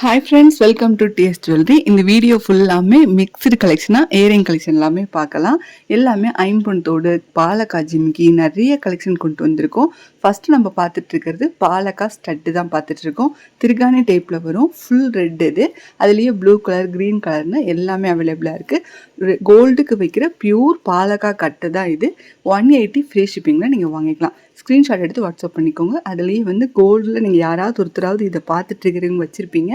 Hi friends welcome to TS jewellery இந்த video ஃபுல்லாமே mixed கலெக்ஷனாக ஏரிங் கலெக்ஷன் எல்லாமே பார்க்கலாம். எல்லாமே ஐம்பொன்தோடு பாலக்கா ஜிமிக்கி நிறைய கலெக்ஷன் கொண்டு வந்திருக்கோம். ஃபஸ்ட்டு நம்ம பார்த்துட்டு இருக்கிறது பாலக்கா ஸ்டட்டு தான் பார்த்துட்டு இருக்கோம். திருகாணி டைப்பில் வரும் ஃபுல் ரெட் இது. அதுலேயே ப்ளூ கலர் க்ரீன் கலர்னு எல்லாமே அவைலபிளாக இருக்குது கோல்டுக்கு வைக்கிற பியூர் பாலக்கா கட்டு தான் இது. ஒன் எயிட்டி ஃப்ரீ ஷிப்பிங்கில் நீங்கள் வாங்கிக்கலாம். ஸ்க்ரீன்ஷாட் எடுத்து வாட்ஸ்அப் பண்ணிக்கோங்க. அதுலேயே வந்து கோல்டில் நீங்கள் யாராவது ஒருத்தராவது இதை பார்த்துட்டு இருக்கிறவங்க வச்சுருப்பீங்க.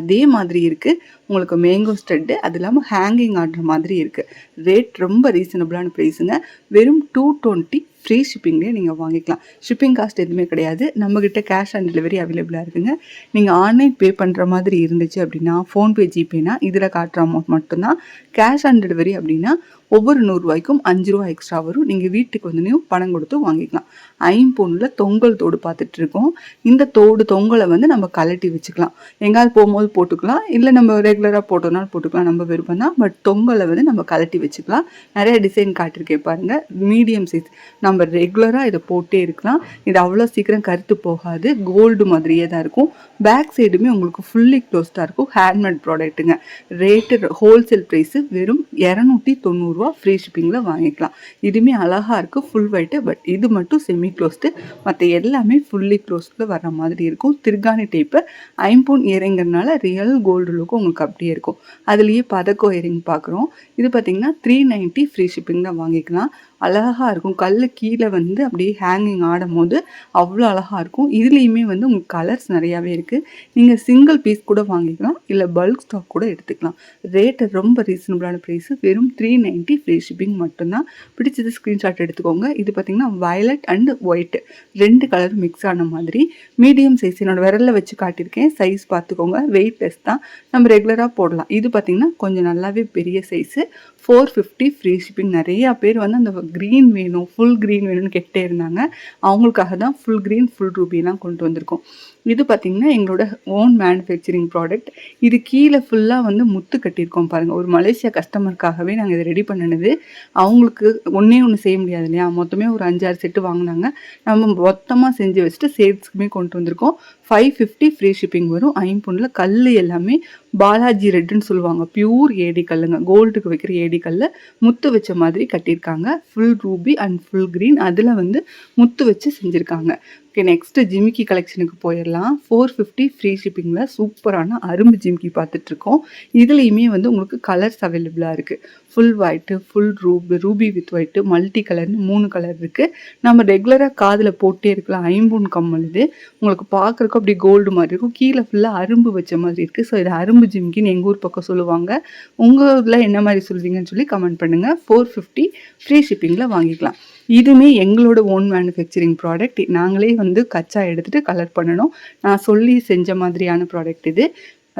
அதே மாதிரி இருக்குது உங்களுக்கு மேங்கோ ஸ்டட்டு அது இல்லாமல் ஹேங்கிங் ஆடுற மாதிரி இருக்குது ரேட் ரொம்ப ரீசனபிளான ப்ரைஸுங்க வெறும் டூ டுவெண்ட்டி ஃப்ரீ ஷிப்பிங்லேயே நீங்கள் வாங்கிக்கலாம். ஷிப்பிங் காஸ்ட் எதுவுமே கிடையாது. நம்மக்கிட்ட கேஷ் ஆன் டெலிவரி அவைலபிளாக இருக்குங்க. நீங்கள் ஆன்லைன் பே பண்ணுற மாதிரி இருந்துச்சு அப்படின்னா ஃபோன்பே ஜிபேனா இதில் காட்டுற அமௌண்ட் மட்டும்தான். கேஷ் ஆன் டெலிவரி அப்படின்னா ஒவ்வொரு நூறுரூவாய்க்கும் அஞ்சு ரூபா எக்ஸ்ட்ரா வரும். நீங்கள் வீட்டுக்கு வந்து பணம் கொடுத்து வாங்கிக்கலாம். ஐம்பொன்னில் தொங்கல் தோடு பார்த்துட்டு இருக்கோம் இந்த தோடு தொங்கலை வந்து நம்ம கலட்டி வச்சுக்கலாம். எங்கேயாவது போகும்போது போட்டுக்கலாம். இல்லை நம்ம ரெகுலராக போட்டோம்னாலும் போட்டுக்கலாம். நம்ம விருப்பம் தான் பட் தொங்கலை வந்து நம்ம கலட்டி வச்சுக்கலாம். நிறைய டிசைன் காட்டியிருக்கேன் பாருங்கள் மீடியம் சைஸ் நம்ம ரெகுலராக இதை போட்டே இருக்கலாம். இது அவ்வளோ சீக்கிரம் கருத்து போகாது. கோல்டு மாதிரியே தான் இருக்கும். பேக் சைடுமே உங்களுக்கு ஃபுல்லி க்ளோஸ்டாக இருக்கும். ஹேண்ட்மேட் ப்ராடக்ட்டுங்க ரேட்டு ஹோல்சேல் ப்ரைஸு வெறும் இரநூத்தி தொண்ணூறுரூவா ஃப்ரீ ஷிப்பிங்கில் வாங்கிக்கலாம். இதுவுமே அழகாக இருக்குது ஃபுல் ஒயிட்டு பட் இது மட்டும் செமி க்ளோஸ்டு மற்ற எல்லாமே ஃபுல்லி க்ளோஸ்டில் வர்ற மாதிரி இருக்கும். திருகாணி டைப்பு ஐம்பூன் இயரிங்கிறதுனால ரியல் கோல்டு லுக்கும் உங்களுக்கு அப்படியே இருக்கும். அதுலேயே பதக்கோ இயரிங் பார்க்குறோம். இது பார்த்திங்கன்னா த்ரீ நைன்ட்டி ஃப்ரீ ஷிப்பிங் தான் வாங்கிக்கலாம். அழகாக இருக்கும். கல் கீழே வந்து அப்படியே ஹேங்கிங் ஆடும் போது அவ்வளோ அழகாக இருக்கும். இதுலேயுமே வந்து உங்களுக்கு கலர்ஸ் நிறையாவே இருக்குது நீங்கள் சிங்கிள் பீஸ் கூட வாங்கிக்கலாம். இல்லை பல்க் ஸ்டாக் கூட எடுத்துக்கலாம். ரேட்டு ரொம்ப ரீசனபிளான ப்ரைஸு வெறும் த்ரீ நைன்ட்டி ஃப்ரீ ஷிப்பிங் மட்டும்தான். பிடிச்சது ஸ்க்ரீன்ஷாட் எடுத்துக்கோங்க. இது பார்த்திங்கன்னா வயலட் அண்ட் ஒயிட் ரெண்டு கலர் மிக்ஸ் ஆன மாதிரி. மீடியம் சைஸ் என்னோடய விரலில் வச்சு காட்டியிருக்கேன். சைஸ் பார்த்துக்கோங்க. வெயிட்லெஸ் தான். நம்ம ரெகுலராக போடலாம். இது பார்த்திங்கன்னா கொஞ்சம் நல்லாவே பெரிய size four fifty free shipping நிறையா பேர் வந்து அந்த க்ரீன் வேணும் ஃபுல் க்ரீன் வேணும்னு கேட்டே இருந்தாங்க. அவங்களுக்காக தான் ஃபுல் க்ரீன் ஃபுல் ரூபிலாம் கொண்டு வந்திருக்கோம். இது பார்த்திங்கன்னா எங்களோட ஓன் மேனுஃபேக்சரிங் ப்ராடக்ட் இது கீழே ஃபுல்லாக வந்து முத்து கட்டியிருக்கோம் பாருங்கள் ஒரு மலேசியா கஸ்டமருக்காகவே நாங்கள் இதை ரெடி பண்ணினது. அவங்களுக்கு ஒன்றே ஒன்று செய்ய முடியாது இல்லையா? மொத்தமே ஒரு அஞ்சாறு செட்டு வாங்கினாங்க. நம்ம மொத்தமாக செஞ்சு வச்சுட்டு சேல்ஸ்க்குமே கொண்டு வந்திருக்கோம். ஃபைவ் ஃபிஃப்டி ஃப்ரீ ஷிப்பிங் வரும். ஐம்பொன்னில் கல் எல்லாமே பாலாஜி ரெட்டுன்னு சொல்லுவாங்க. பியூர் ஏடி கல்லுங்க. கோல்டுக்கு வைக்கிற ஏடி கல்ல முத்து வச்ச மாதிரி கட்டியிருக்காங்க. Full ruby and full green அதில் வந்து முத்து வச்சு செஞ்சுருக்காங்க. ஓகே நெக்ஸ்ட்டு ஜிமிக்கி கலெக்ஷனுக்கு போயிடலாம். ஃபோர் ஃபிஃப்டி ஃப்ரீ ஷிப்பிங்கில் சூப்பரான அரும்பு ஜிமிக்கி பார்த்துட்ருக்கோம். இதுலேயுமே வந்து உங்களுக்கு கலர்ஸ் அவைலபிளாக இருக்குது full white full ruby ruby with white multi கலர்னு மூணு கலர் இருக்குது நம்ம ரெகுலராக காதில் போட்டே இருக்கலாம். ஐம்பூன் கம்மல் இது. உங்களுக்கு பார்க்குறக்கு அப்படி கோல்டு மாதிரி இருக்கும். கீழே ஃபுல்லாக அரும்பு வச்ச மாதிரி இருக்குது ஸோ இது அரும்பு ஜிமிக்கின்னு எங்கள் ஊர் பக்கம் சொல்லுவாங்க. உங்கள் ஊரில் என்ன மாதிரி சொல்லுவீங்கன்னு சொல்லி கமெண்ட் பண்ணுங்கள் ஃபோர் ஃபிஃப்டி ஃப்ரீ ஷிப்பிங்கில் வாங்கிக்கலாம். இதுவுமே எங்களோட ஓன் மேனுஃபேக்சரிங் ப்ராடக்ட் நாங்களே வந்து கச்சா எடுத்துகிட்டு கலர் பண்ணணும். நான் சொல்லி செஞ்ச மாதிரியான ப்ராடக்ட் இது.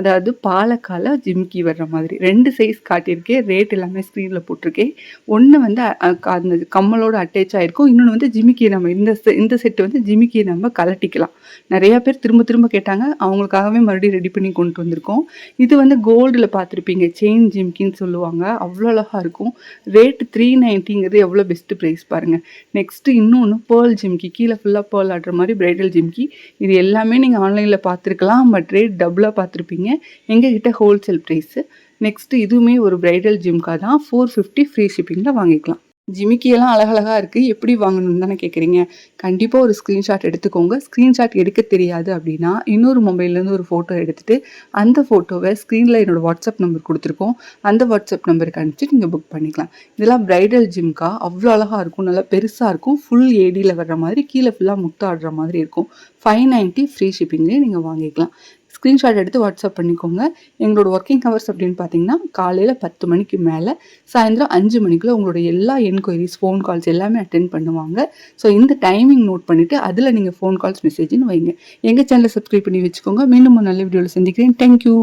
அதாவது பாலக்கால ஜிம்கி வர்ற மாதிரி. ரெண்டு சைஸ் காட்டியிருக்கேன். ரேட் எல்லாமே ஸ்க்ரீனில் போட்டிருக்கேன். ஒன்று வந்து அந்த கம்மலோட அட்டேச் ஆகிருக்கும் இன்னொன்று வந்து ஜிமிக்கி நம்ம இந்த இந்த செட்டு வந்து ஜிமிக்கியை நம்ம கலட்டிக்கலாம் நிறையா பேர் திரும்ப திரும்ப கேட்டாங்க. அவங்களுக்காகவே மறுபடியும் ரெடி பண்ணி கொண்டு வந்திருக்கோம். இது வந்து கோல்டில் பார்த்துருப்பீங்க. செயின் ஜிம்கின்னு சொல்லுவாங்க. அவ்வளோ அழகாக இருக்கும். ரேட் த்ரீ நைன்ட்டிங்கிறது எவ்வளோ பெஸ்ட்டு ப்ரைஸ் பாருங்கள் நெக்ஸ்ட்டு இன்னொன்று பேர்ல் ஜிம்கி. கீழே ஃபுல்லாக பேர்ல் ஆடுற மாதிரி ப்ரைடல் ஜிம்கி. இது எல்லாமே நீங்கள் ஆன்லைனில் பார்த்துருக்கலாம். பட் ரேட் டபுளாக பார்த்துருப்பீங்க. எங்ககிட்ட ஹோல்சேல் ப்ரைஸு நெக்ஸ்ட்டு இதுவுமே ஒரு ப்ரைடல் ஜிம்கா தான். ஃபோர் ஃபிஃப்டி ஃப்ரீ ஷிப்பிங்கில் வாங்கிக்கலாம். ஜிமிக்கியெல்லாம் அழகழகாக இருக்குது எப்படி வாங்கணும்னு தானே கேட்குறீங்க கண்டிப்பாக ஒரு ஸ்க்ரீன்ஷாட் எடுத்துக்கோங்க. ஸ்க்ரீன்ஷாட் எடுக்க தெரியாது அப்படின்னா இன்னொரு மொபைல்லேருந்து ஒரு ஃபோட்டோ எடுத்துகிட்டு அந்த ஃபோட்டோவை ஸ்க்ரீனில் என்னோடய வாட்ஸ்அப் நம்பர் கொடுத்துருக்கோம். அந்த வாட்ஸ்அப் நம்பருக்கு அனுப்பிச்சு நீங்கள் புக் பண்ணிக்கலாம். இதெல்லாம் ப்ரைடல் ஜிம்கா அவ்வளோ அழகாக இருக்கும். நல்லா பெருசாக இருக்கும். ஃபுல் ஏடியில் வர்ற மாதிரி கீழே ஃபுல்லாக முத்தாடுற மாதிரி இருக்கும். ஃபைவ் நைன்ட்டி ஃப்ரீ ஷிப்பிங்லேயே நீங்கள் வாங்கிக்கலாம். ஸ்க்ரீன்ஷாட் எடுத்து வாட்ஸ்அப் பண்ணிக்கோங்க. எங்களோட ஒர்க்கிங் ஹவர்ஸ் அப்படின்னு பார்த்தீங்கன்னா காலையில் பத்து மணிக்கு மேலே சாயந்தரம் அஞ்சு மணிக்குள்ளே உங்களோட எல்லா என்கொயரிஸ் ஃபோன் கால்ஸ் எல்லாமே அட்டென்ட் பண்ணுவாங்க. ஸோ இந்த டைமிங் நோட் பண்ணிவிட்டு அதில் நீங்கள் ஃபோன் கால்ஸ் மெசேஜ்னு வைங்க. எங்கள் சேனலை சப்ஸ்கிரைப் பண்ணி வச்சுக்கோங்க. மீண்டும் ஒரு நல்ல வீடியோவில் சந்திக்கிறேன். தேங்க்யூ